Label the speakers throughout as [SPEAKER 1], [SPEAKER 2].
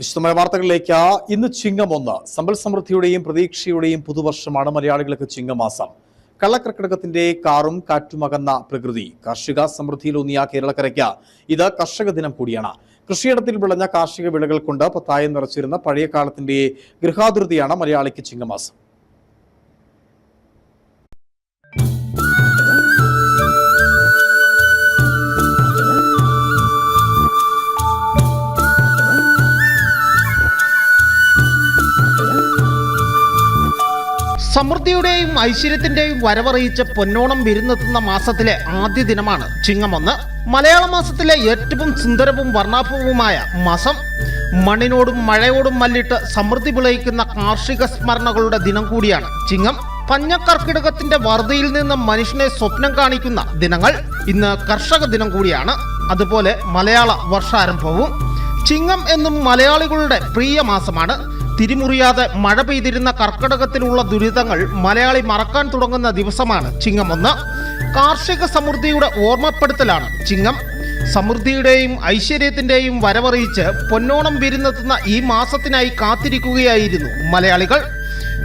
[SPEAKER 1] വിശദമായ വാർത്തകളിലേക്ക് ഇന്ന് ചിങ്ങം ഒന്ന് സമ്പൽ സമൃദ്ധിയുടെയും പ്രതീക്ഷയുടെയും പുതുവർഷമാണ് മലയാളികൾക്ക് ചിങ്ങമാസം. കള്ളക്കർക്കിടകത്തിന്റെ കാറും കാറ്റുമകന്ന പ്രകൃതി. കാർഷിക സമൃദ്ധിയിലൂന്നിയ കേരളക്കരയ്ക്ക് ഇത് കർഷക ദിനം കൂടിയാണ്. കൃഷിയിടത്തിൽ വിളഞ്ഞ കാർഷിക വിളകൾ കൊണ്ട് പത്തായം നിറച്ചിരുന്ന പഴയ കാലത്തിന്റെ ഗൃഹാതുരതയാണ് മലയാളിക്ക് ചിങ്ങമാസം.
[SPEAKER 2] സമൃദ്ധിയുടെയും ഐശ്വര്യത്തിന്റെയും വരവറിയിച്ച പൊന്നോണം വിരുന്നെത്തുന്ന മാസത്തിലെ ആദ്യ ദിനമാണ് ചിങ്ങമൊന്ന്. മലയാള മാസത്തിലെ ഏറ്റവും സുന്ദരവും വർണാഭവുമായ മാസം. മണ്ണിനോടും മഴയോടും മല്ലിട്ട് സമൃദ്ധി വിളയിക്കുന്ന കാർഷിക സ്മരണകളുടെ ദിനം കൂടിയാണ് ചിങ്ങം. പഞ്ഞക്കർക്കിടകത്തിന്റെ വറുതിയിൽ നിന്ന് മനുഷ്യനെ സ്വപ്നം കാണിക്കുന്ന ദിനങ്ങൾ. ഇന്ന് കർഷക ദിനം കൂടിയാണ്. അതുപോലെ മലയാള വർഷാരംഭവും. ചിങ്ങം എന്നും മലയാളികളുടെ പ്രിയ മാസമാണ്. തിരിമുറിയാതെ മഴ പെയ്തിരുന്ന കർക്കിടകത്തിലുള്ള ദുരിതങ്ങൾ മലയാളി മറക്കാൻ തുടങ്ങുന്ന ദിവസമാണ് ചിങ്ങം ഒന്ന്. കാർഷിക സമൃദ്ധിയുടെ ഓർമ്മപ്പെടുത്തലാണ് ചിങ്ങം. സമൃദ്ധിയുടെയും ഐശ്വര്യത്തിന്റെയും വരവറിയിച്ച് പൊന്നോണം വിരുന്നെത്തുന്ന ഈ മാസത്തിനായി കാത്തിരിക്കുകയായിരുന്നു മലയാളികൾ.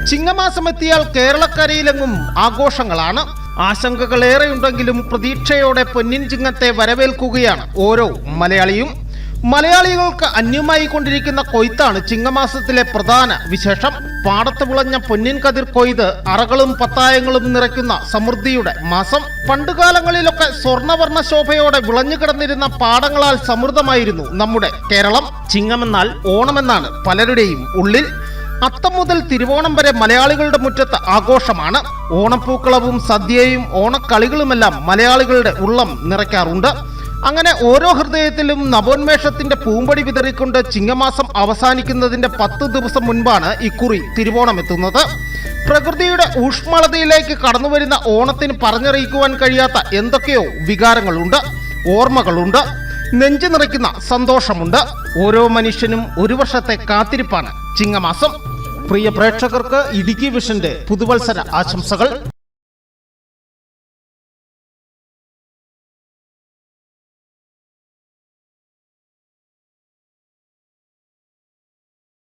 [SPEAKER 2] ചിങ്ങമാസം എത്തിയാൽ കേരളക്കരയിലെങ്ങും ആഘോഷങ്ങളാണ്. ആശങ്കകളേറെയുണ്ടെങ്കിലും പ്രതീക്ഷയോടെ പൊന്നിൻ ചിങ്ങത്തെ വരവേൽക്കുകയാണ് ഓരോ മലയാളിയും. മലയാളികൾക്ക് അന്യമായി കൊണ്ടിരിക്കുന്ന കൊയ്ത്താണ് ചിങ്ങമാസത്തിലെ പ്രധാന വിശേഷം. പാടത്ത് വിളഞ്ഞ പൊന്നിൻ കതിർ കൊയ്ത് അറകളും പത്തായങ്ങളും നിറയ്ക്കുന്ന സമൃദ്ധിയുടെ മാസം. പണ്ടുകാലങ്ങളിലൊക്കെ സ്വർണവർണ ശോഭയോടെ വിളഞ്ഞു കിടന്നിരുന്ന പാടങ്ങളാൽ സമൃദ്ധമായിരുന്നു നമ്മുടെ കേരളം. ചിങ്ങമെന്നാൽ ഓണമെന്നാണ് പലരുടെയും ഉള്ളിൽ. അത്തം മുതൽ തിരുവോണം വരെ മലയാളികളുടെ മുറ്റത്ത് ആഘോഷമാണ്. ഓണപ്പൂക്കളവും സദ്യയും ഓണക്കളികളുമെല്ലാം മലയാളികളുടെ ഉള്ളം നിറയ്ക്കാറുണ്ട്. അങ്ങനെ ഓരോ ഹൃദയത്തിലും നവോന്മേഷത്തിന്റെ പൂമ്പടി വിതറിക്കൊണ്ട് ചിങ്ങമാസം അവസാനിക്കുന്നതിന്റെ പത്ത് ദിവസം മുൻപാണ് ഇക്കുറി തിരുവോണം എത്തുന്നത്. പ്രകൃതിയുടെ ഊഷ്മളതയിലേക്ക് കടന്നുവരുന്ന ഓണത്തിന് പറഞ്ഞറിയിക്കുവാൻ കഴിയാത്ത എന്തൊക്കെയോ വികാരങ്ങളുണ്ട് ഓർമ്മകളുണ്ട് നെഞ്ചു നിറയ്ക്കുന്ന സന്തോഷമുണ്ട്. ഓരോ മനുഷ്യനും ഒരു വർഷത്തെ കാത്തിരിപ്പാണ് ചിങ്ങമാസം. പ്രിയ പ്രേക്ഷകർക്ക് ഇടുക്കി വിഷന്റെ പുതുവത്സര ആശംസകൾ.